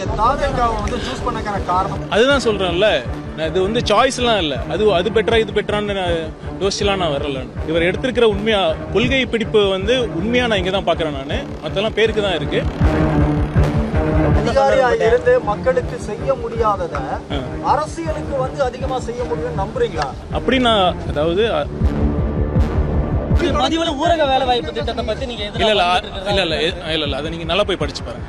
நீங்க தாவேகாவை வந்து சூஸ் பண்ணக்கான காரணம்? அதுதான் சொல்றேன்ல. நான் இது வந்து சாய்ஸ்லாம் இல்லை. அது அது பெட்டரா இது பெட்டரான்னு நான் யோசிச்சுலாம் நான் வரல. இவர் எடுத்திருக்கிற உண்மையா கொள்கை பிடிப்பு வந்து உண்மையா நான் இங்கே தான் பார்க்குறேன் நான். மற்றெல்லாம் பேருக்கு தான் இருக்கு. அதிகாரியா இருந்து மக்களுக்கு செய்ய முடியாதத அரசியலுக்கு வந்து அதிகமா செய்ய முடியும்னு நம்புறீங்களா? அப்படி நான் அதாவது ஊரக வேலை வாய்ப்பு திட்டத்தை பத்தி நீங்க இல்ல இல்ல இல்ல இல்ல எ- இல்ல அதை நீங்க நல்லா போய் படிச்சு பாருங்க?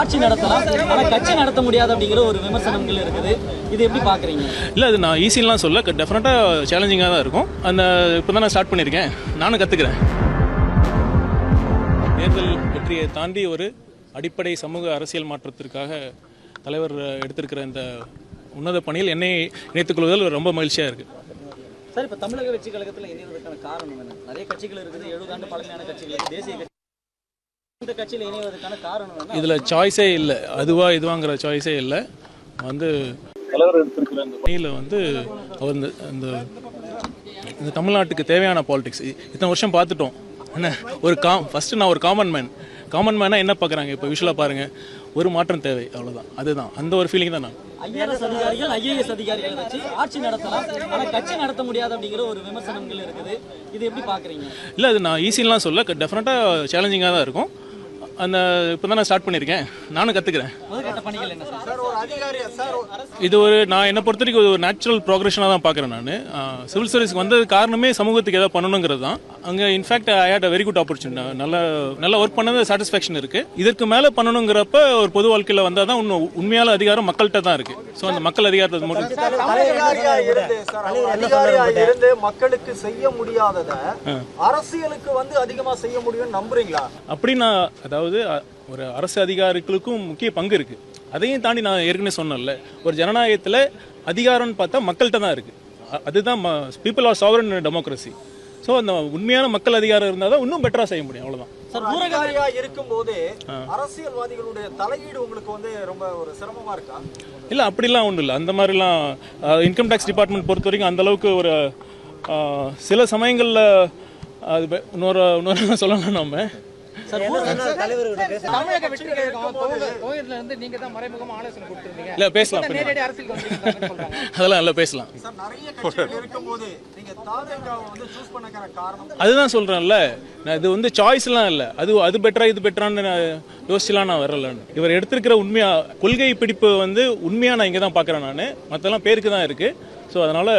ஆட்சி நடத்தலாம் ஆனா கட்சி நடத்த முடியாது அப்படிங்கிற ஒரு விமர்சனங்கள் இருக்குது. இது எப்படி பாக்குறீங்க? இல்ல அது நான் ஈஸிலாம் சொல்ல டெஃபினட்டா சேலஞ்சிங்காக தான் இருக்கும். அந்த இப்போ தான் நான் ஸ்டார்ட் பண்ணியிருக்கேன் நானும் கத்துக்கிறேன். தேர்தல் வெற்றியை தாண்டி ஒரு அடிப்படை சமூக அரசியல் மாற்றத்திற்காக தலைவர் எடுத்திருக்கிற இந்த உன்னத பணியில் என்னை இணைத்துக் கொள்வதில் ரொம்ப மகிழ்ச்சியா இருக்கு. சார் இப்ப தமிழக வெற்றி கழகத்துல இணைவதற்கான காரணம் என்ன நிறைய கட்சிகள் இருக்குது எழுபது ஆண்டு பழமையான கட்சிகள் தேசிய கட்சி இந்த கட்சியில் இணைவதற்கான காரணம் என்ன இதுல சாய்ஸே இல்லை. அதுவா இதுவாங்கிற சாய்ஸே இல்லை. வந்து தலைவர் எடுத்திருக்கிற அந்த பணியில் வந்து அவர் இந்த இந்த இந்த தமிழ்நாட்டுக்கு தேவையான பாலிடிக்ஸ் இத்தனை வருஷம் பார்த்துட்டோம். என்ன ஒரு காம் ஃபர்ஸ்ட் நான் ஒரு காமன் மேன் காமன் மேனா என்ன பார்க்குறாங்க? இப்போ விஷுவலாக பாருங்க. ஒரு மாற்றம் தேவை அவ்வளவுதான். அதுதான். அந்த ஒரு ஃபீலிங் தான் நான். ஐஆர்எஸ் அதிகாரிகள் ஐஏஎஸ் அதிகாரிகளை வச்சு ஆட்சி நடத்தலாம். ஆனா கட்சி நடத்த முடியாது அப்படிங்கிற ஒரு விமர்சனங்கள் இருக்குது. இது எப்படி பாக்குறீங்க இல்லை அது நான் ஈஸிலாம் சொல்ல. டெஃபினட்டாக சேலஞ்சிங்காக தான் இருக்கும். அந்த இப்போ தான் நான் ஸ்டார்ட் பண்ணியிருக்கேன் நானும் கற்றுக்கிறேன் இது ஒரு நான் என்னை பொறுத்த வரைக்கும் ஒரு நேச்சுரல் ப்ரோக்ரஷனாக தான் பார்க்குறேன் நான் சிவில் சர்வீஸ்க்கு வந்தது காரணமே சமூகத்துக்கு ஏதாவது பண்ணணுங்கிறது தான் அங்கே in fact I hate a very good opportunity நல்ல நல்ல ஒர்க் பண்ணது சாட்டிஸ்ஃபேக்ஷன் இருக்கு இதற்கு மேலே பண்ணணுங்கிறப்ப ஒரு பொது வாழ்க்கையில் வந்தால் தான் இன்னும் உண்மையான அதிகாரம் மக்கள்கிட்ட தான் இருக்கு ஸோ அந்த மக்கள் அதிகாரத்தை மட்டும் மக்களுக்கு செய்ய முடியாதத அரசியலுக்கு வந்து அதிகமா செய்ய முடியும்னு நம்புறீங்களா அப்படி நான் அதாவது அ- ஒரு அரசு அதிகாரிகளுக்கும் முக்கிய பங்கு இருக்கு. அதையும் தாண்டி நான் ஏற்கனவே சொன்னேன்ல ஒரு ஜனநாயகத்தில் அதிகாரம்னு பார்த்தா மக்கள்கிட்ட தான் இருக்கு. அ- அதுதான் people are sovereign democracy so அந்த உண்மையான மக்கள் அதிகாரம் இருந்தால் தான் இன்னும் பெட்டராக செய்ய முடியும் அவ்வளோதான் சார் ஒரு ஊரக அதிகாரியா இருக்கும் போதே அரசியல்வாதிகளுடைய தலையீடு உங்களுக்கு வந்து ரொம்ப ஒரு சிரமமா இருக்கா? இல்லை அப்படிலாம் ஒன்றும் இல்லை. அந்த மாதிரிலாம் இன்கம் டேக்ஸ் டிபார்ட்மெண்ட் பொறுத்த வரைக்கும் அந்த அளவுக்கு ஒரு சில சமயங்களில் அது இன்னொரு இன்னொரு சொல்லலாம் நம்ம கொடுத்திருந்தீங்க இல்லை பேசலாம் அதெல்லாம் அதுதான் சொல்றேன்ல. நான் இது வந்து சாய்ஸ்லாம் இல்லை. அது அது பெட்டரா இது பெட்டரான்னு நான் யோசிச்சுலாம் நான் வரல. இவர் எடுத்திருக்கிற உண்மையா கொள்கை பிடிப்பு வந்து உண்மையா நான் இங்கே தான் பார்க்குறேன் நான். மற்றெல்லாம் பேருக்கு தான் இருக்கு. ஸோ அதனால